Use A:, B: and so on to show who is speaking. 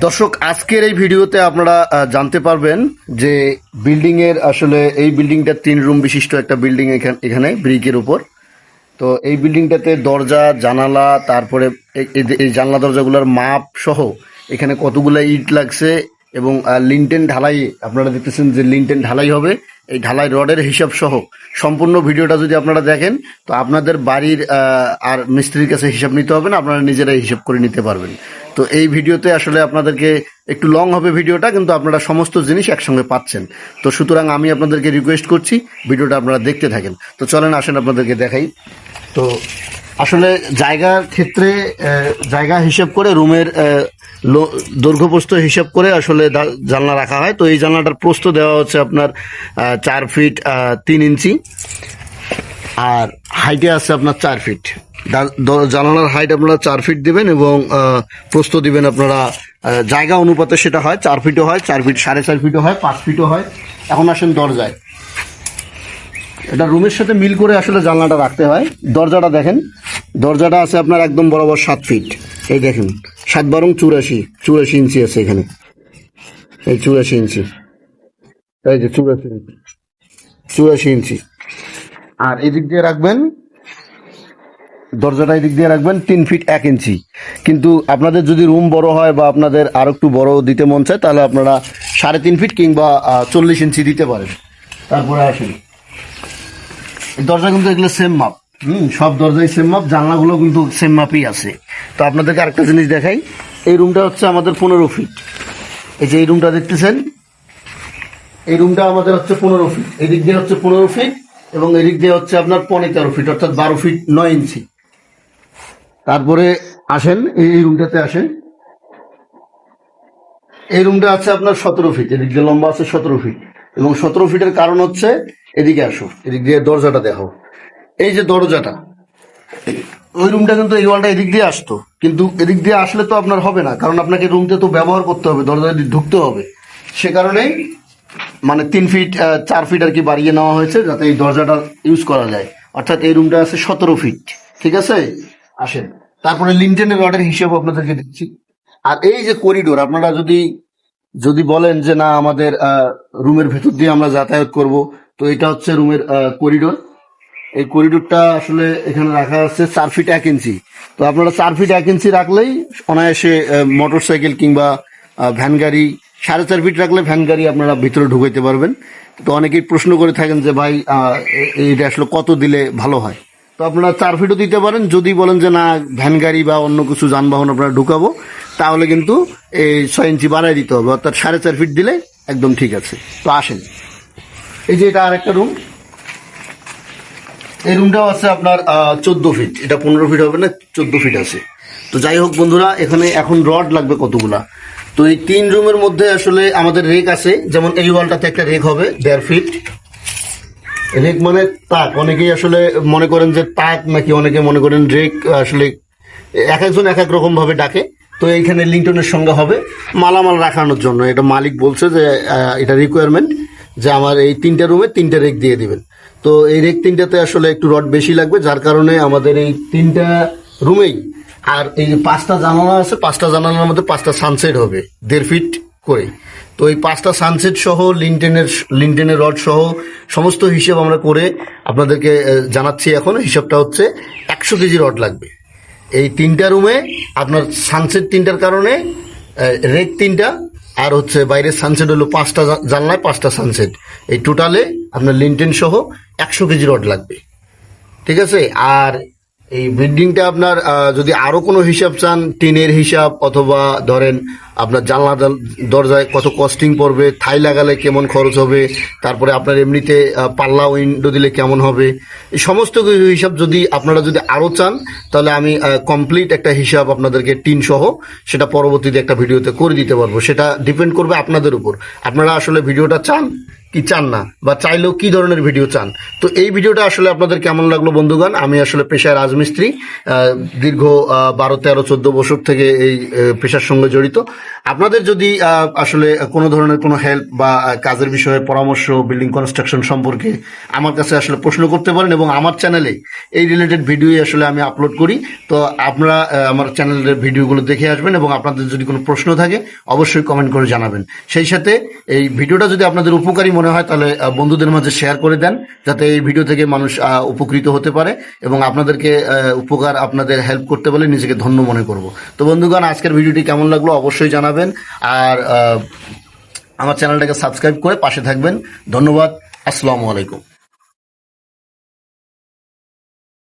A: দর্শক, আজকের এই ভিডিওতে আপনারা জানতে পারবেন যে বিল্ডিং এর আসলে এই বিল্ডিংটা তিন রুম বিশিষ্ট একটা বিল্ডিং এখানে ব্রিকের উপর। তো এই বিল্ডিংটাতে দরজা, জানালা, তারপরে এই- জানলা দরজাগুলোর মাপ সহ এখানে কতগুলো ইট লাগছে এবং লিনটেন ঢালাই, আপনারা দেখতেছেন যে লিনটেন ঢালাই হবে। এই ঢালাই রডের হিসাব সহ সম্পূর্ণ ভিডিওটা যদি আপনারা দেখেন, তো আপনাদের বাড়ির আর মিস্ত্রির কাছে হিসাব নিতে হবে না, আপনারা নিজেরাই হিসাব করে নিতে পারবেন। তো এই ভিডিওতে আসলে আপনাদেরকে একটু লং হবে ভিডিওটা, কিন্তু আপনারা সমস্ত জিনিস একসঙ্গে পাচ্ছেন। তো সুতরাং আমি আপনাদেরকে রিকোয়েস্ট করছি, ভিডিওটা আপনারা দেখতে থাকেন। তো চলেন, আসেন আপনাদেরকে দেখাই। তো আসলে জায়গার ক্ষেত্রে জায়গা হিসেব করে রুমের দৈর্ঘ্য প্রস্থ হিসাব করে আসলে জানলা রাখা হয়। তো এই জানলাটার প্রস্থ দেওয়া হচ্ছে আপনার চার ফিট তিন ইঞ্চি। আর হাইটে আছে আপনার চার ফিট। জানালার হাইট আপনারা চার ফিট দিবেন এবং আহ, প্রস্থ দিবেন আপনারা জায়গা অনুপাতে সেটা হয় চার ফিটও হয় চার ফিট সাড়ে চার ফিটও হয় পাঁচ ফিটও হয়। এখন আসেন দরজায়। এটা রুমের সাথে মিল করে আসলে জানলাটা রাখতে হয়। দরজাটা দেখেন। দরজাটা আছে আপনার একদম বরাবর সাত ফিট এই দেখেন, সাত বারং চুরাশি চুরাশি ইঞ্চি আছে এখানে। এই চুরাশি ইঞ্চি। এই যে চুরাশি ইঞ্চি। চুরাশি ইঞ্চি। আর এদিক দিয়ে রাখবেন, দরজাটা এদিক দিয়ে রাখবেন তিন ফিট এক ইঞ্চি। কিন্তু আপনাদের যদি রুম বড় হয় বা আপনাদের আর একটু বড় দিতে মন চায়, তাহলে আপনারা সাড়ে তিন ফিট কিংবা চল্লিশ ইঞ্চি দিতে পারেন। তারপরে আসেন। দরজা কিন্তু এগুলো সেম মাপ হুম, সব দরজাই সেম মাপ জানলাগুলো কিন্তু সেম মাপই আছে। তো আপনাদেরকে আরেকটা জিনিস দেখাই। এই রুমটা হচ্ছে আমাদের পনেরো ফিট এই যে এই রুমটা দেখতেছেন, এই রুমটা আমাদের হচ্ছে পনেরো ফিট এদিক দিয়ে হচ্ছে পনেরো ফিট এবং এদিক দিয়ে হচ্ছে আপনার পনেরো তেরো ফিট অর্থাৎ বারো ফিট নয় ইঞ্চি। তারপরে আসেন, এই রুমটাতে আসেন। এই রুমটা আছে আপনার সতেরো ফিট এদিক দিয়ে লম্বা আছে সতেরো ফিট এবং সতেরো ফিটের কারণ হচ্ছে এদিকে আসো, এদিক দিয়ে দরজাটা দেখো এই যে দরজাটা, ওই রুমটা কিন্তু এই ওয়ালটা এদিক দিয়ে আসতো। কিন্তু এদিক দিয়ে আসলে তো আপনার হবে না, কারণ আপনাকে রুমটা তো ব্যবহার করতে হবে, দরজা ঢুকতে হবে। সে কারণেই মানে তিন ফিট চার ফিট আর কি বাড়িয়ে নেওয়া হয়েছে, যাতে এই দরজাটা ইউজ করা যায়। অর্থাৎ এই রুমটা আছে সতেরো ফিট ঠিক আছে? আসেন। তারপরে লিনটেনের রডের হিসেব আপনাদেরকে দিচ্ছি। আর এই যে করিডোর আপনারা যদি যদি বলেন যে, না, আমাদের রুমের ভেতর দিয়ে আমরা যাতায়াত করব, তো এটা হচ্ছে রুমের করিডোর। এই করিডোরটা আসলে এখানে রাখা আছে চার ফিট এক ইঞ্চি। তো আপনারা চার ফিট এক ইঞ্চি রাখলেই অনায়াসে মোটর সাইকেল কিংবা ভ্যান গাড়ি, সাড়ে চার ফিট রাখলে ভ্যান গাড়ি আপনারা ভিতরে ঢুকাইতে পারবেন। তো অনেকেই প্রশ্ন করে থাকেন যে, ভাই এইটা আসলে কত দিলে ভালো হয়? তো আপনারা চার ফিটও দিতে পারেন। যদি বলেন যে না, ভ্যান গাড়ি বা অন্য কিছু যানবাহন আপনারা ঢুকাবো, তাহলে কিন্তু এই ছয় ইঞ্চি বাড়াই দিতে হবে। অর্থাৎ সাড়ে চার ফিট দিলে একদম ঠিক আছে। তো আসেন। এই যে এটা আরেকটা রুম এই রুমটাও আছে আপনার চোদ্দ ফিট এটা পনেরো ফিট হবে না, চোদ্দ ফিট আছে। তো যাই হোক বন্ধুরা, এখানে এখন রড লাগবে কতগুলা? তো এই তিন রুমের মধ্যে আসলে আমাদের রেক আছে। যেমন এই ওয়ালটাতে একটা রেক হবে, দেড় ফিট রেক মানে তাক। অনেকেই আসলে মনে করেন যে তাক নাকি অনেকে মনে করেন রেক আসলে এক একজন এক এক রকম ভাবে ডাকে। তো এইখানে লিংটনের সঙ্গে হবে মালামাল রাখানোর জন্য। এটা মালিক বলছে যে এটা রিকোয়ারমেন্ট যে আমার এই তিনটা রুমে তিনটা রেক দিয়ে দিবেন। তো এই রেক তিনটাতে আসলে একটু রড বেশি লাগবে, যার কারণে আমাদের এই তিনটা রুমেই আর এই যে পাঁচটা জানালা আছে, পাঁচটা জানালার মধ্যে পাঁচটা সানসেট হবে, দেড় ফিট করে তো এই পাঁচটা সানসেট সহ লিনটেনের লিনটেনের রড সহ, সমস্ত হিসেব আমরা করে আপনাদেরকে জানাচ্ছি এখন। হিসাবটা হচ্ছে একশো কেজি রড লাগবে। এই তিনটা রুমে আপনার সানসেট তিনটার কারণে রেক তিনটা, আর হচ্ছে বাইরের সানসেট হলো পাঁচটা জানলায় পাঁচটা সানসেট এই টোটালে আপনার লিনটেন সহ একশো কেজি রড লাগবে। ঠিক আছে? আর এই বিল্ডিংটা আপনার যদি আরও কোনো হিসাব চান, টিনের হিসাব অথবা ধরেন আপনার জানলা দর- দরজায় কত কস্টিং পড়বে, থাই লাগালে কেমন খরচ হবে, তারপরে আপনার এমনিতে পাল্লা উইন্ডো দিলে কেমন হবে, এই সমস্ত কিছু হিসাব যদি আপনারা যদি আরও চান, তাহলে আমি কমপ্লিট একটা হিসাব আপনাদেরকে টিন সহ সেটা পরবর্তীতে একটা ভিডিওতে করে দিতে পারব। সেটা ডিপেন্ড করবে আপনাদের উপর। আপনারা আসলে ভিডিওটা চান? কি চান না, বা চাইলেও কি ধরনের ভিডিও চান? তো এই ভিডিওটা আসলে আপনাদের কেমন লাগল বন্ধুগণ? আমি আসলে পেশায় রাজমিস্ত্রি দীর্ঘ বারো, তেরো, চোদ্দ বছর থেকে এই পেশার সঙ্গে জড়িত। আপনাদের যদি আসলে কোনো ধরনের কোনো হেল্প বা কাজের বিষয়ে পরামর্শ বিল্ডিং কনস্ট্রাকশন সম্পর্কে আমার কাছে আসলে প্রশ্ন করতে পারেন এবং আমার চ্যানেলে এই রিলেটেড ভিডিও আসলে আমি আপলোড করি, তো আপনারা আমার চ্যানেলের ভিডিওগুলো দেখে আসবেন এবং আপনাদের যদি কোনো প্রশ্ন থাকে, অবশ্যই কমেন্ট করে জানাবেন। সেই সাথে এই ভিডিওটা যদি আপনাদের উপকারী মনে হয় তাহলে বন্ধুদের মাঝে শেয়ার করে দেন, যাতে এই ভিডিও থেকে মানুষ উপকৃত হতে পারে এবং আপনাদেরকে উপকার আপনাদের হেল্প করতে পারলে নিজেকে ধন্য মনে করব। তো বন্ধুগণ, আজকের ভিডিওটি কেমন লাগল অবশ্যই জানাবেন। আর আমার চ্যানেলটাকে সাবস্ক্রাইব করে পাশে থাকবেন। ধন্যবাদ। আসসালামু আলাইকুম।